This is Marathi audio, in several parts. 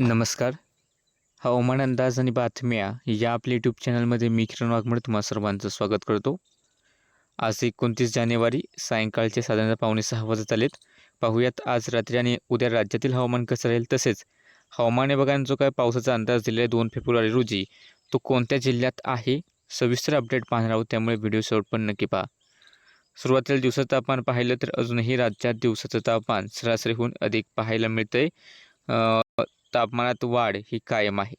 नमस्कार. हवामान अंदाज आणि बातम्या या आपल्या यूट्यूब चॅनलमध्ये मी किरण वाघमोडे तुम्हा सर्वांचं स्वागत करतो. आज एकोणतीस जानेवारी सायंकाळचे साधारणतः पावणे सहा वाजत आलेत. पाहूयात आज रात्री आणि उद्या राज्यातील हवामान कसं राहील तसेच हवामान विभागाने जो काय पावसाचा अंदाज दिलेला आहे दोन फेब्रुवारी रोजी तो कोणत्या जिल्ह्यात आहे? सविस्तर अपडेट पाहणार आहोत त्यामुळे व्हिडिओ शेवट पण नक्की पहा. सुरुवातीला दिवसाचं तापमान पाहिलं तर अजूनही राज्यात दिवसाचं तापमान सरासरीहून अधिक पाहायला मिळतंय. आहे तापमानात वाढ ही कायम आहे.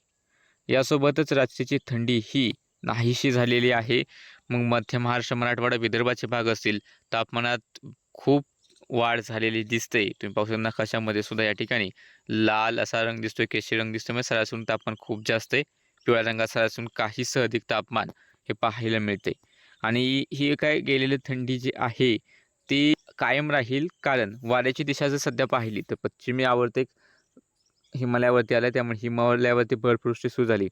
यासोबतच रात्रीची थंडी ही नाहीशी झालेली आहे. मग मध्य महाराष्ट्र मराठवाडा विदर्भाचे भाग असतील तापमानात खूप वाढ झालेली दिसते. तुम्ही पाहू शकता नकाशामध्ये सुद्धा या ठिकाणी लाल असा रंग दिसतोय केशरी रंग दिसतोय. म्हणजे सरासरी तापमान खूप जास्त आहे. पिवळ्या रंगात सरासरून काहीसं अधिक तापमान हे पाहायला मिळते. आणि ही काय गेलेली थंडी जी आहे ती कायम राहील. कारण वाऱ्याची दिशा जर सध्या पाहिली तर पश्चिमी आवर्ते हिमालयावरती आल्या त्यामुळे हिमालयावरती बर्फवृष्टी सुरू झाली.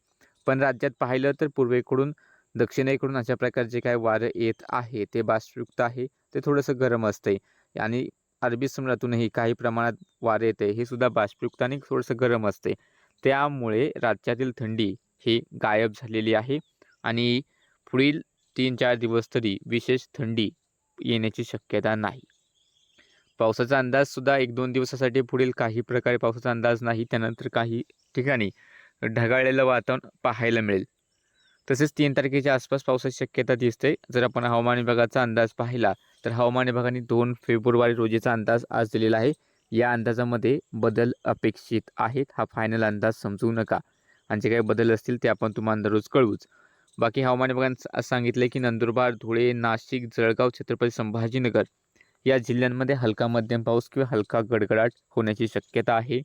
पण राज्यात पाहिलं तर पूर्वेकडून दक्षिणेकडून अशा प्रकारचे काय वारं येत आहे ते बाष्पयुक्त आहे ते थोडंसं गरम असते आणि अरबी समुद्रातूनही काही प्रमाणात वारे येते हे सुद्धा बाष्पयुक्त आणि थोडंसं गरम असते त्यामुळे राज्यातील थंडी ही गायब झालेली आहे आणि पुढील तीन चार दिवस तरी विशेष थंडी येण्याची शक्यता नाही. पावसाचा अंदाज सुद्धा एक दोन दिवसासाठी पुढील काही प्रकारे पावसाचा अंदाज नाही त्यानंतर काही ठिकाणी ढगाळलेलं वातावरण पाहायला मिळेल. तसेच तीन तारखेच्या आसपास पावसाची शक्यता दिसते. जर आपण हवामान विभागाचा अंदाज पाहिला तर हवामान विभागाने दोन फेब्रुवारी रोजीचा अंदाज आज दिलेला आहे. या अंदाजामध्ये बदल अपेक्षित आहेत. हा फायनल अंदाज समजू नका. आणि जे काही बदल असतील ते आपण तुम्हाला दररोज कळवूच. बाकी हवामान विभागाने सांगितले की नंदुरबार धुळे नाशिक जळगाव छत्रपती संभाजीनगर या जिल्ह्यांमध्ये हलका मध्यम पाऊस किंवा हलका गडगडाट होण्याची शक्यता आहे.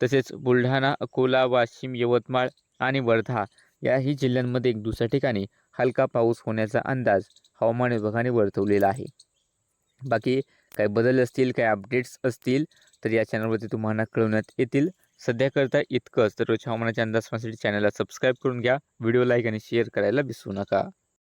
तसेच बुलढाणा अकोला वाशिम यवतमाळ आणि वर्धा याही जिल्ह्यांमध्ये एक दुसऱ्या ठिकाणी हलका पाऊस होण्याचा अंदाज हवामान विभागाने वर्तवलेला आहे. बाकी काही बदल असतील काही अपडेट्स असतील तर या चॅनलवरती तुम्हाला कळवण्यात येतील. सध्याकरता इतकंच. तर रोज हवामानाच्या अंदाज पाहण्यासाठी चॅनलला सबस्क्राईब करून घ्या. व्हिडिओ लाईक आणि शेअर करायला विसरू नका.